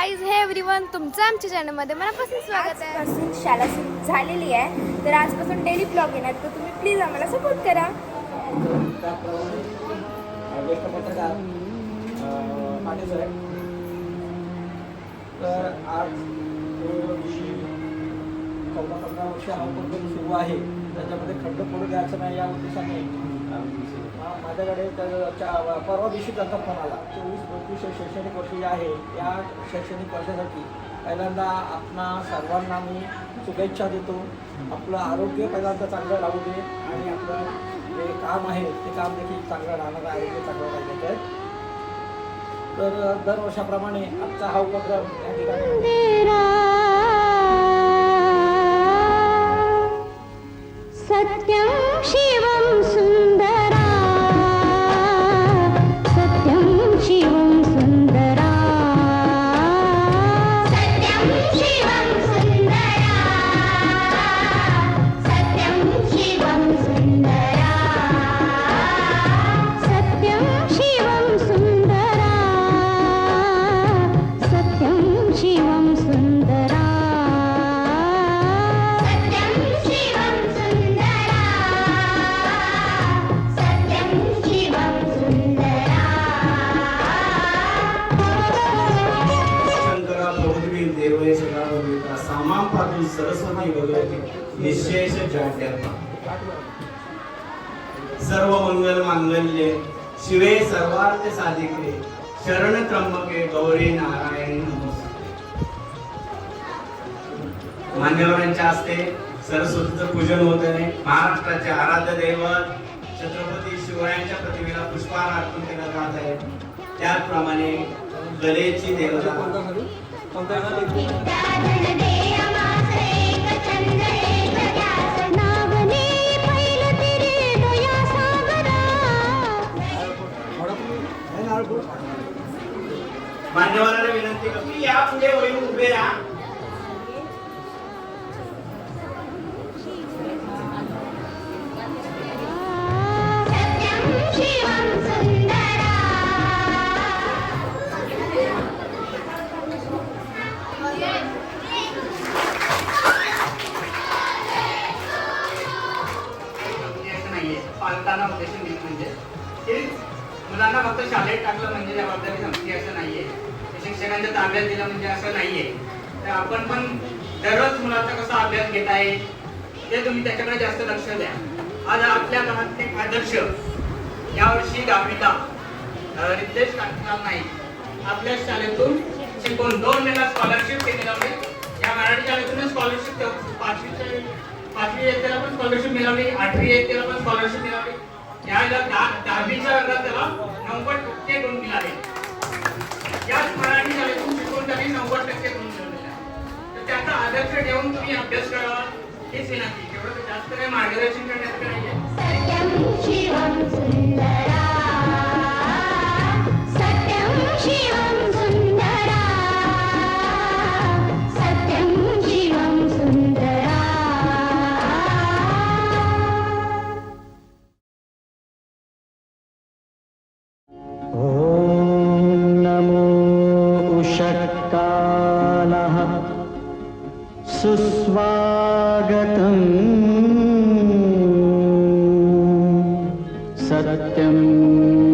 Guys हे everyone तुमचं आमच्या चॅनलमध्ये मनापासून स्वागत आहे. आजपासून शाळा सुरू झालेली आहे. तर आजपासून डेली ब्लॉग येणार. तर तुम्ही प्लीज आम्हाला सपोर्ट करा. तर आज जो विषय चौदा पंधरा वर्ष हा उपक्रम सुरू आहे. त्याच्यामध्ये खड्ड पडू द्यायचं नाही या उद्देशाने. माझ्याकडे त्याच्या परवा दिवशी त्यांचा फोन आला. चोवीस पंचवीस शैक्षणिक वर्ष जे आहे या शैक्षणिक वर्षासाठी पहिल्यांदा आपणा सर्वांना मी शुभेच्छा देतो. आपलं आरोग्य पहिल्यांदा चांगलं राहू दे आणि आपलं जे काम आहे ते काम देखील चांगलं राहणार आरोग्य चांगलं राहिलं आहे तर दरवर्षाप्रमाणे आजचा हा उपक्रम या ठिकाणी सरस्वती भगवती निशेष जाड्यात्मा सर्व मंगल मांगल्ये शिवे सर्वार्थ साधिके शरण त्र्यंबके गौरी नारायण नमस्ते. मान्यवरांच्या हस्ते सरस्वतीचं पूजन होत आहे. महाराष्ट्राचे आराध्य दैवत छत्रपती शिवरायांच्या प्रतिमेला पुष्पहार अर्पण केला जात आहे. त्याचप्रमाणे कलेची देवता. सांगतो मान्यवरांना विनंती करतो या पुढे वळून उभे राहा. पालकांना म्हणजे मुलांना फक्त शाळेत टाकलं म्हणजे जबाबदारी संपली असं नाहीये. शिक्षकांच्या ताब्यात दिलं म्हणजे असं नाहीये. तर आपण पण दररोज मुलाचा कसा अभ्यास घेत आहे ते तुम्ही त्याच्याकडे जास्त लक्ष द्या. आज आपल्या गावात एक आदर्श यावर्षी दहावीला रितेश कांतराम नाईक आपल्या शाळेतून शिकवून दोन वेळा स्कॉलरशिप मिळवली या मराठी शाळेतून स्कॉलरशिप पाचवीच्या पाचवी येतेला पण स्कॉलरशिप मिळवली आठवी येतेला पण स्कॉलरशिप मिळवली यावेळेला दहावीच्या वर्गात त्याला नव्वद टक्के गुण मिळाले याच मराठी शाळेतून शिकून त्यांनी नव्वद टक्के गुण मिळवलेले तर त्याचा आदर्श ठेवून तुम्ही अभ्यास करावा हीच विनंती जास्त काही मार्गदर्शन करण्यात नाहीये. सुस्वागतम्। सत्यम्।